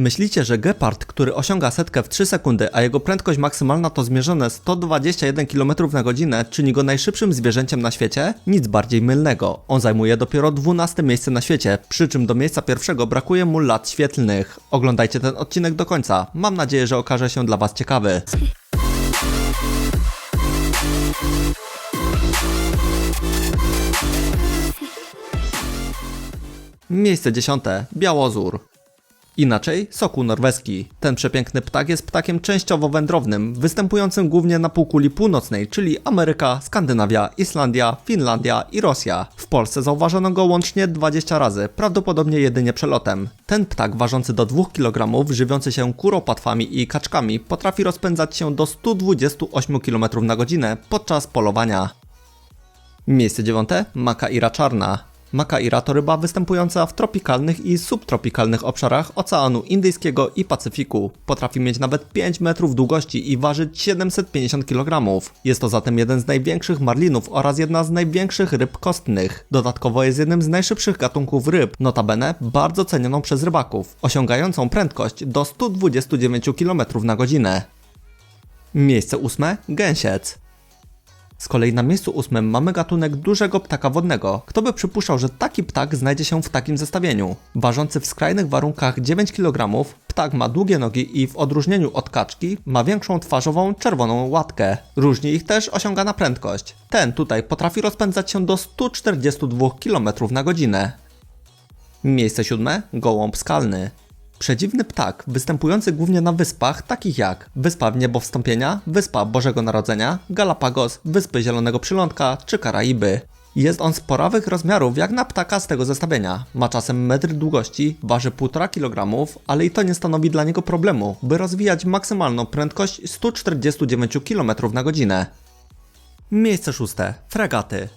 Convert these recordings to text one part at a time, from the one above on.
Myślicie, że gepard, który osiąga setkę w 3 sekundy, a jego prędkość maksymalna to zmierzone 121 km na godzinę, czyni go najszybszym zwierzęciem na świecie? Nic bardziej mylnego. On zajmuje dopiero 12 miejsce na świecie, przy czym do miejsca pierwszego brakuje mu lat świetlnych. Oglądajcie ten odcinek do końca. Mam nadzieję, że okaże się dla Was ciekawy. Miejsce dziesiąte. Białozór. Inaczej sokół norweski. Ten przepiękny ptak jest ptakiem częściowo wędrownym, występującym głównie na półkuli północnej, czyli Ameryka, Skandynawia, Islandia, Finlandia i Rosja. W Polsce zauważono go łącznie 20 razy, prawdopodobnie jedynie przelotem. Ten ptak ważący do 2 kg, żywiący się kuropatwami i kaczkami, potrafi rozpędzać się do 128 km na godzinę podczas polowania. Miejsce dziewiąte. Makaira czarna. Makaira to ryba występująca w tropikalnych i subtropikalnych obszarach Oceanu Indyjskiego i Pacyfiku. Potrafi mieć nawet 5 metrów długości i ważyć 750 kg. Jest to zatem jeden z największych marlinów oraz jedna z największych ryb kostnych. Dodatkowo jest jednym z najszybszych gatunków ryb, notabene bardzo cenioną przez rybaków, osiągającą prędkość do 129 km na godzinę. Miejsce ósme. Gęsiec. Z kolei na miejscu ósmym mamy gatunek dużego ptaka wodnego. Kto by przypuszczał, że taki ptak znajdzie się w takim zestawieniu? Ważący w skrajnych warunkach 9 kg, ptak ma długie nogi i w odróżnieniu od kaczki ma większą twarzową czerwoną łatkę. Różni ich też osiągana prędkość. Ten tutaj potrafi rozpędzać się do 142 km na godzinę. Miejsce siódme. Gołąb skalny. Przedziwny ptak, występujący głównie na wyspach, takich jak Wyspa Niebowstąpienia, Wyspa Bożego Narodzenia, Galapagos, Wyspy Zielonego Przylądka czy Karaiby. Jest on sporawych rozmiarów jak na ptaka z tego zestawienia. Ma czasem metr długości, waży 1,5 kg, ale i to nie stanowi dla niego problemu, by rozwijać maksymalną prędkość 149 km na godzinę. Miejsce szóste. Fregaty.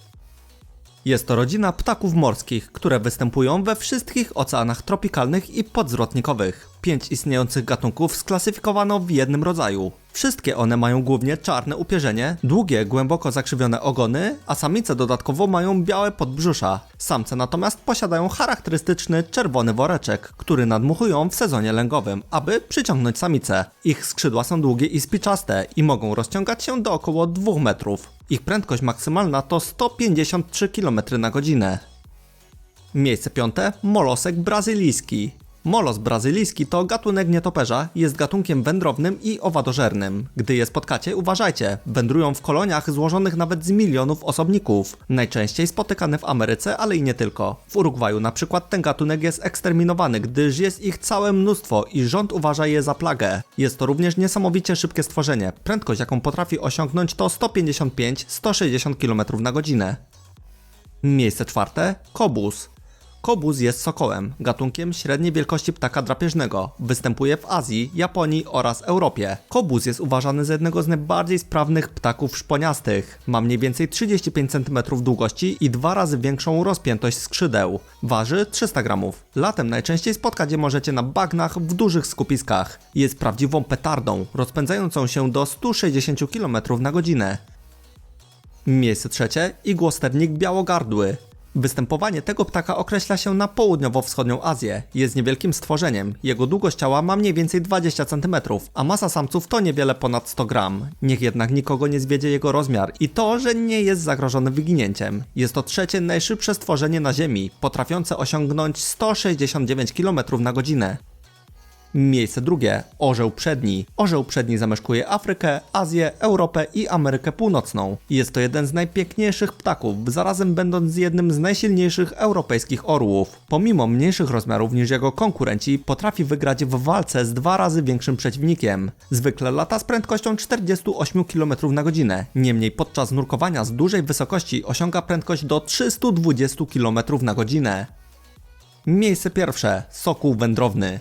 Jest to rodzina ptaków morskich, które występują we wszystkich oceanach tropikalnych i podzwrotnikowych. Pięć istniejących gatunków sklasyfikowano w jednym rodzaju. Wszystkie one mają głównie czarne upierzenie, długie, głęboko zakrzywione ogony, a samice dodatkowo mają białe podbrzusza. Samce natomiast posiadają charakterystyczny czerwony woreczek, który nadmuchują w sezonie lęgowym, aby przyciągnąć samice. Ich skrzydła są długie i spiczaste i mogą rozciągać się do około 2 metrów. Ich prędkość maksymalna to 153 km na godzinę. Miejsce piąte. Molosek brazylijski. Molos brazylijski to gatunek nietoperza, jest gatunkiem wędrownym i owadożernym. Gdy je spotkacie, uważajcie, wędrują w koloniach złożonych nawet z milionów osobników. Najczęściej spotykane w Ameryce, ale i nie tylko. W Urugwaju na przykład ten gatunek jest eksterminowany, gdyż jest ich całe mnóstwo i rząd uważa je za plagę. Jest to również niesamowicie szybkie stworzenie. Prędkość jaką potrafi osiągnąć to 155-160 km na godzinę. Miejsce czwarte. Kobus. Kobus jest sokołem, gatunkiem średniej wielkości ptaka drapieżnego. Występuje w Azji, Japonii oraz Europie. Kobus jest uważany za jednego z najbardziej sprawnych ptaków szponiastych. Ma mniej więcej 35 cm długości i dwa razy większą rozpiętość skrzydeł. Waży 300 gramów. Latem najczęściej spotkać je możecie na bagnach w dużych skupiskach. Jest prawdziwą petardą, rozpędzającą się do 160 km na godzinę. Miejsce trzecie. Igłosternik białogardły. Występowanie tego ptaka określa się na południowo-wschodnią Azję. Jest niewielkim stworzeniem. Jego długość ciała ma mniej więcej 20 cm, a masa samców to niewiele ponad 100 gram. Niech jednak nikogo nie zwiedzie jego rozmiar i to, że nie jest zagrożony wyginięciem. Jest to trzecie najszybsze stworzenie na Ziemi, potrafiące osiągnąć 169 km na godzinę. Miejsce drugie. Orzeł przedni. Orzeł przedni zamieszkuje Afrykę, Azję, Europę i Amerykę Północną. Jest to jeden z najpiękniejszych ptaków, zarazem będąc jednym z najsilniejszych europejskich orłów. Pomimo mniejszych rozmiarów niż jego konkurenci, potrafi wygrać w walce z dwa razy większym przeciwnikiem. Zwykle lata z prędkością 48 km na godzinę. Niemniej podczas nurkowania z dużej wysokości osiąga prędkość do 320 km na godzinę. Miejsce pierwsze. Sokół wędrowny.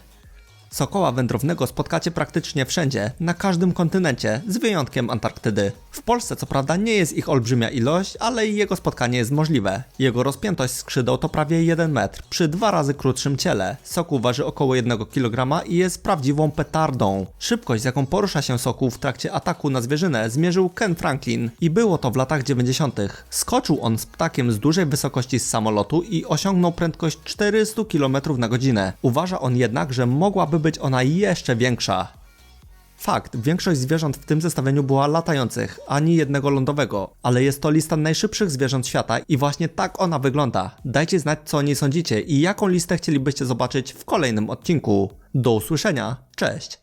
Sokoła wędrownego spotkacie praktycznie wszędzie, na każdym kontynencie, z wyjątkiem Antarktydy. W Polsce co prawda nie jest ich olbrzymia ilość, ale jego spotkanie jest możliwe. Jego rozpiętość skrzydeł to prawie 1 metr, przy dwa razy krótszym ciele. Sokół waży około 1 kg i jest prawdziwą petardą. Szybkość z jaką porusza się sokół w trakcie ataku na zwierzynę zmierzył Ken Franklin i było to w latach 90. Skoczył on z ptakiem z dużej wysokości z samolotu i osiągnął prędkość 400 km na godzinę. Uważa on jednak, że mogłaby być ona jeszcze większa. Fakt, większość zwierząt w tym zestawieniu była latających, ani jednego lądowego, ale jest to lista najszybszych zwierząt świata i właśnie tak ona wygląda. Dajcie znać co o niej sądzicie i jaką listę chcielibyście zobaczyć w kolejnym odcinku. Do usłyszenia, cześć!